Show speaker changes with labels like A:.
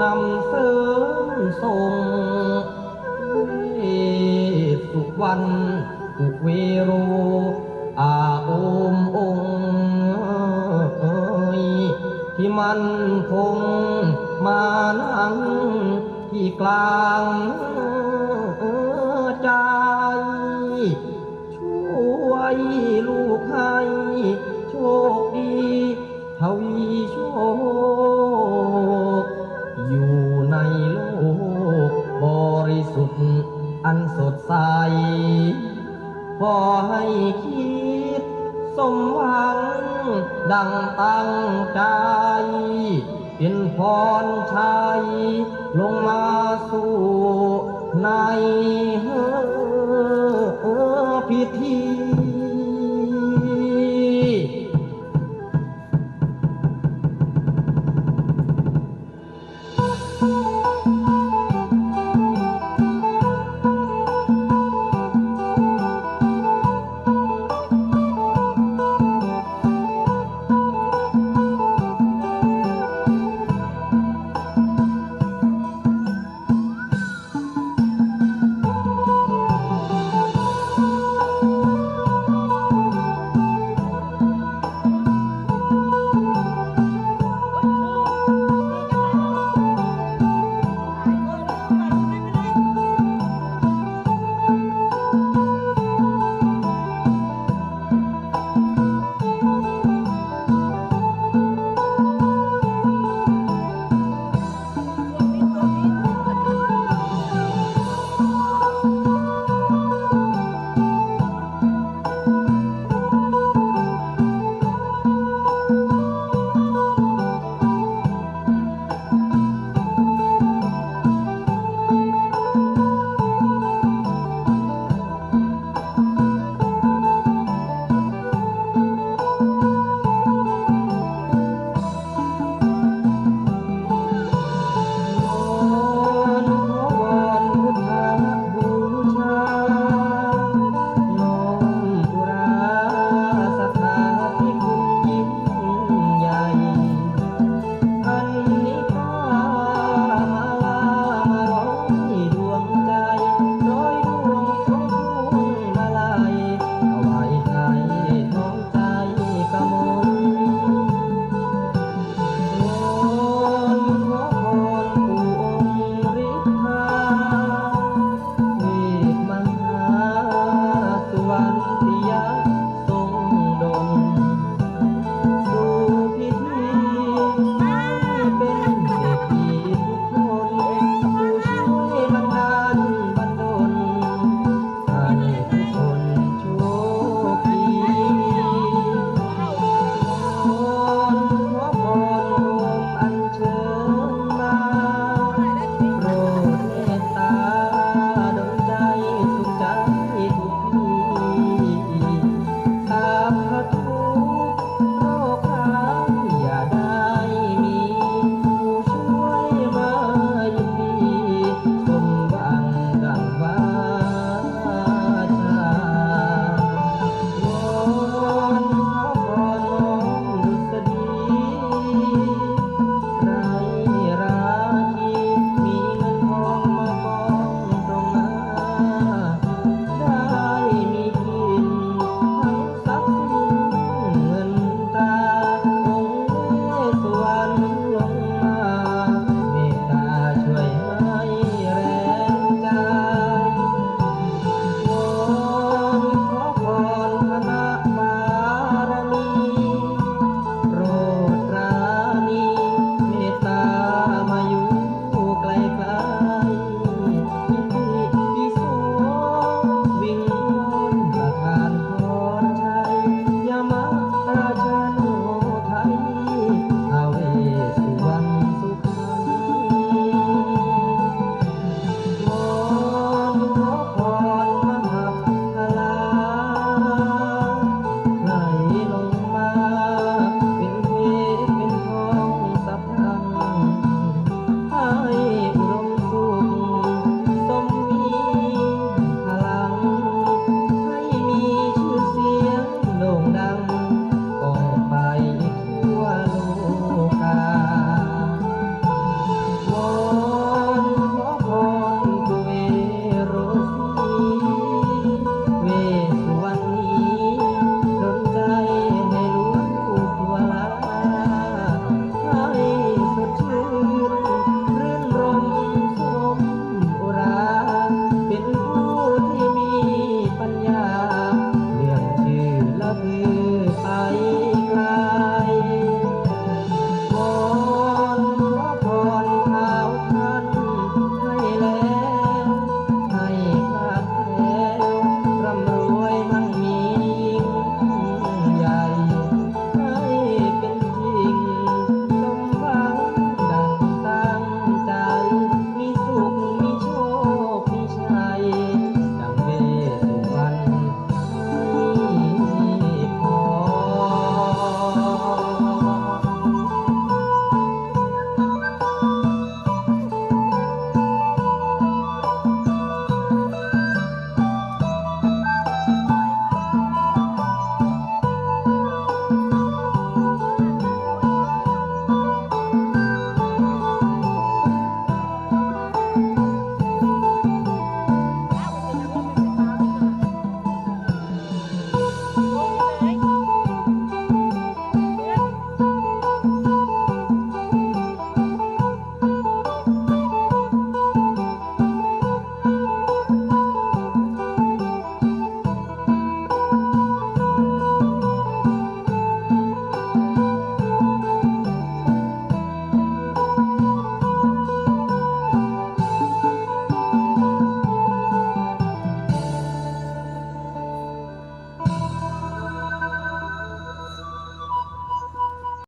A: นำเสริมส่งเวสสุวรรณอุเวโรอาโอมองอยที่มันคงมานั่งที่กลางใจ ใส ขอให้คิดสมหวัง ดังตั้งใจ เป็นพรชัยลงมาสู่ใน 地呀、